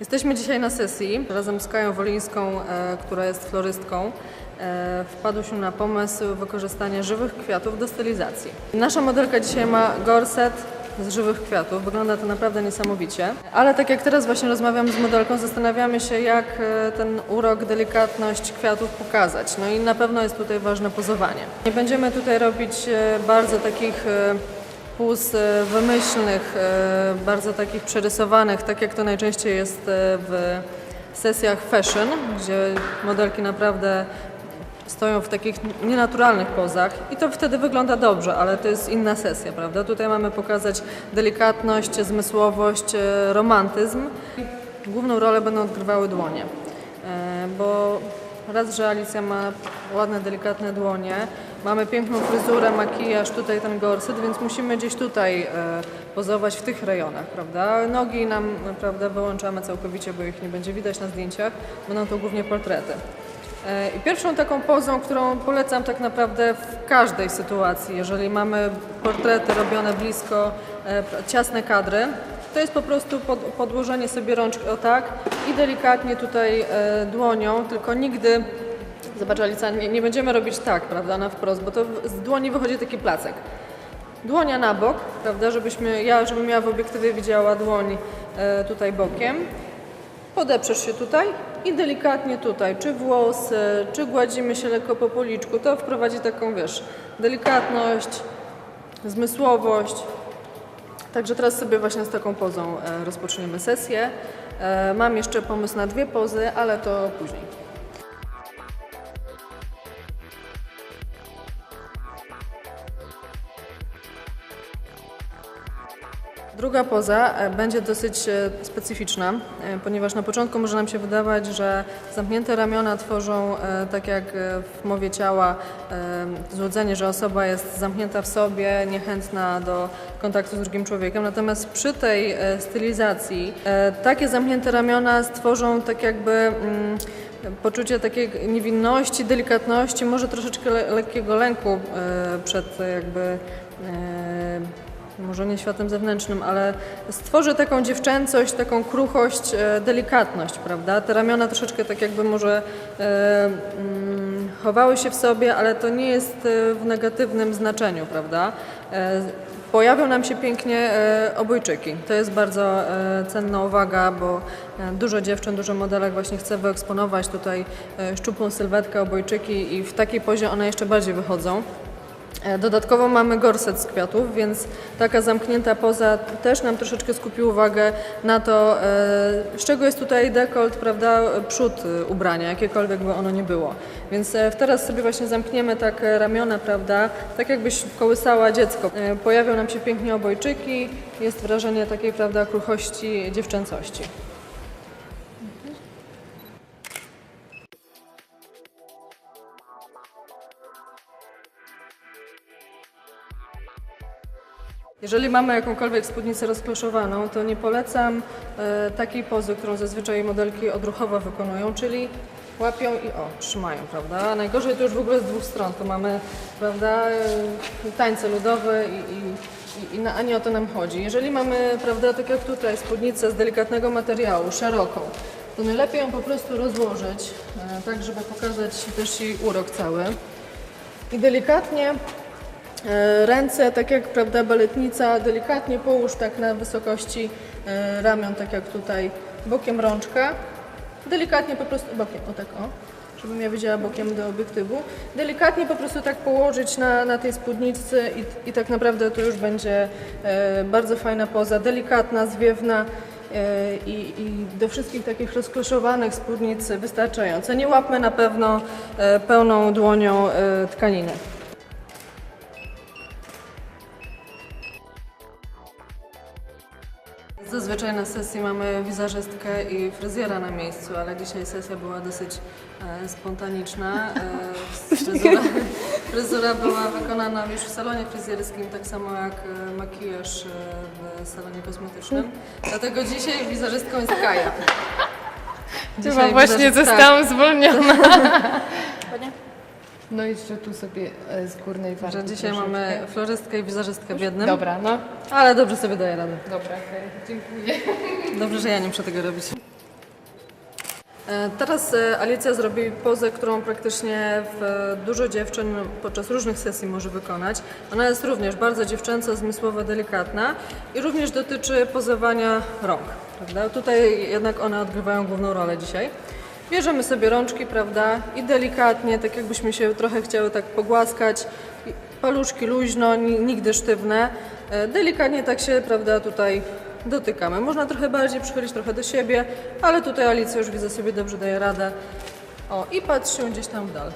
Jesteśmy dzisiaj na sesji razem z Kają Wolińską, e, która jest florystką. E, wpadłyśmy na pomysł wykorzystania żywych kwiatów do stylizacji. Nasza modelka dzisiaj ma gorset z żywych kwiatów. Wygląda to naprawdę niesamowicie. Ale tak jak teraz właśnie rozmawiam z modelką, zastanawiamy się, jak e, ten urok, delikatność kwiatów pokazać. No i na pewno jest tutaj ważne pozowanie. Nie będziemy tutaj robić e, bardzo takich puz e, wymyślnych, e, bardzo takich przerysowanych, tak jak to najczęściej jest e, w sesjach fashion, gdzie modelki naprawdę stoją w takich nienaturalnych pozach i to wtedy wygląda dobrze, ale to jest inna sesja, prawda? Tutaj mamy pokazać delikatność, zmysłowość, romantyzm. Główną rolę będą odgrywały dłonie, bo raz, że Alicja ma ładne, delikatne dłonie, mamy piękną fryzurę, makijaż, tutaj ten gorset, więc musimy gdzieś tutaj e, pozować w tych rejonach, prawda? Nogi nam, prawda, wyłączamy całkowicie, bo ich nie będzie widać na zdjęciach, będą to głównie portrety. E, I pierwszą taką pozą, którą polecam tak naprawdę w każdej sytuacji, jeżeli mamy portrety robione blisko, e, ciasne kadry, to jest po prostu pod, podłożenie sobie rączki o tak i delikatnie tutaj dłonią, tylko nigdy, zobacz Alica, nie, nie będziemy robić tak, prawda, na wprost, bo to z dłoni wychodzi taki placek. Dłonia na bok, prawda, żebyśmy, ja, żebym ja w obiektywie widziała dłoń e, tutaj bokiem. Podeprzesz się tutaj i delikatnie tutaj, czy włosy, czy gładzimy się lekko po policzku, to wprowadzi taką, wiesz, delikatność, zmysłowość. Także teraz sobie właśnie z taką pozą e, rozpoczniemy sesję. E, mam jeszcze pomysł na dwie pozy, ale to później. Druga poza e, będzie dosyć e, specyficzna, e, ponieważ na początku może nam się wydawać, że zamknięte ramiona tworzą, tak jak w mowie ciała, złudzenie, że osoba jest zamknięta w sobie, niechętna do kontaktu z drugim człowiekiem. Natomiast przy tej stylizacji takie zamknięte ramiona stworzą tak jakby mm, poczucie takiej niewinności, delikatności, może troszeczkę le- lekkiego lęku przed jakby może nie światem zewnętrznym, ale stworzy taką dziewczęcość, taką kruchość, e, delikatność, prawda? Te ramiona troszeczkę tak jakby może e, mm, chowały się w sobie, ale to nie jest e, w negatywnym znaczeniu, prawda? Pojawią nam się pięknie obojczyki. To jest bardzo cenna uwaga, bo dużo dziewczyn, dużo modelek właśnie chce wyeksponować tutaj szczupłą sylwetkę, obojczyki i w takiej pozie one jeszcze bardziej wychodzą. E, Dodatkowo mamy gorset z kwiatów, więc taka zamknięta poza też nam troszeczkę skupi uwagę na to, e, z czego jest tutaj dekolt, prawda, przód e, ubrania, jakiekolwiek by ono nie było. Więc teraz sobie właśnie zamkniemy tak ramiona, prawda, tak jakbyś kołysała dziecko. Pojawią nam się pięknie obojczyki, jest wrażenie takiej, prawda, kruchości, dziewczęcości. Jeżeli mamy jakąkolwiek spódnicę rozkloszowaną, to nie polecam e, takiej pozy, którą zazwyczaj modelki odruchowo wykonują, czyli łapią i o, trzymają, prawda? A najgorzej to już w ogóle z dwóch stron, to mamy, prawda, e, tańce ludowe i, i, i, na, a nie o to nam chodzi. Jeżeli mamy, prawda, tak jak tutaj, spódnicę z delikatnego materiału, szeroką, to najlepiej ją po prostu rozłożyć, e, tak żeby pokazać też jej urok cały. I delikatnie Ręce, tak jak prawda, baletnica, delikatnie połóż tak na wysokości e, ramion, tak jak tutaj, bokiem rączka. Delikatnie po prostu, bokiem, o tak o, żebym ja widziała bokiem do obiektywu. Delikatnie po prostu tak położyć na, na tej spódnicy i, i tak naprawdę to już będzie e, bardzo fajna poza, delikatna, zwiewna. e, I, I do wszystkich takich rozkloszowanych spódnic wystarczające. Nie łapmy na pewno e, pełną dłonią e, tkaniny. Zazwyczaj na sesji mamy wizerzystkę i fryzjera na miejscu, ale dzisiaj sesja była dosyć e, spontaniczna. E, fryzura, fryzura była wykonana już w salonie fryzjerskim, tak samo jak e, makijaż e, w salonie kosmetycznym. Dlatego dzisiaj wizerzystką jest Kaja. Chyba właśnie wizerz- tak. zostałam zwolniona. No jeszcze tu sobie e, z górnej warty Że dzisiaj troszeczkę. mamy florzystkę i wizerzystkę w jednym, Dobra, no. ale dobrze sobie daje radę. Dobra, okej. Dziękuję. Dobrze, że ja nie muszę tego robić. E, Teraz e, Alicja zrobi pozę, którą praktycznie w, e, dużo dziewczyn podczas różnych sesji może wykonać. Ona jest również bardzo dziewczęca, zmysłowa, delikatna i również dotyczy pozowania rąk. Prawda? Tutaj jednak one odgrywają główną rolę dzisiaj. Bierzemy sobie rączki, prawda, i delikatnie, tak jakbyśmy się trochę chciały tak pogłaskać, paluszki luźno, ni- nigdy sztywne, e, delikatnie tak się, prawda, tutaj dotykamy. Można trochę bardziej przychylić trochę do siebie, ale tutaj Alicja już widzę sobie dobrze daje radę. O, i patrz się gdzieś tam w dal.